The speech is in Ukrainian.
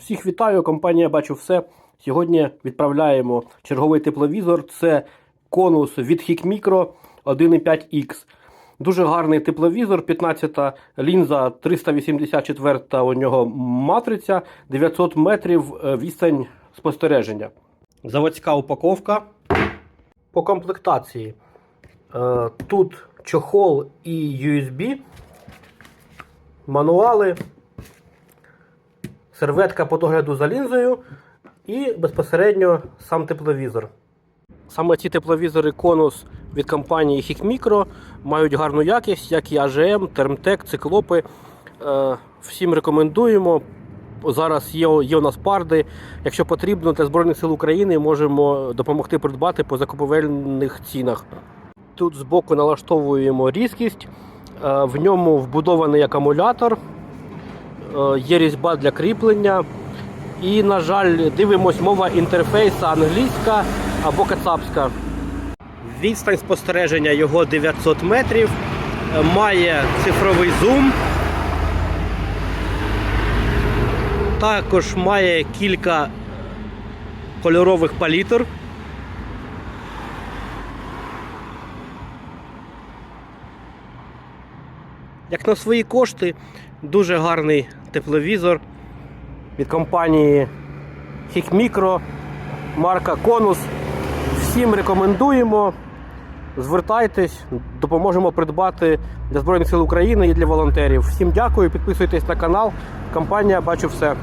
Всіх вітаю, компанія Бачу все. Сьогодні відправляємо черговий тепловізор. Це конус від Hikmicro 1.5X. Дуже гарний тепловізор, 15-та лінза, 384 та у нього матриця, 900 метрів е, відстань спостереження. Заводська упаковка. По комплектації. Е, Тут чохол і USB, мануали, серветка по догляду за лінзою і безпосередньо сам тепловізор. Саме ці тепловізори конус від компанії Hikmicro мають гарну якість, як і AGM, Termtec, циклопи. Е, Всім рекомендуємо. Зараз є, є у нас парди. Якщо потрібно для Збройних сил України, можемо допомогти придбати по закупівельних цінах. Тут збоку налаштовуємо різкість, е, в ньому вбудований акумулятор, є різьба для кріплення. І, на жаль, дивимось мова інтерфейсу англійська або кацапська. Відстань спостереження його 900 метрів, е, має цифровий зум. Також має кілька кольорових палітр. Як на свої кошти, дуже гарний тепловізор від компанії Hikmicro, марка Конус. Всім рекомендуємо. Звертайтесь, допоможемо придбати для Збройних сил України і для волонтерів. Всім дякую, підписуйтесь на канал. Компанія Бачу все.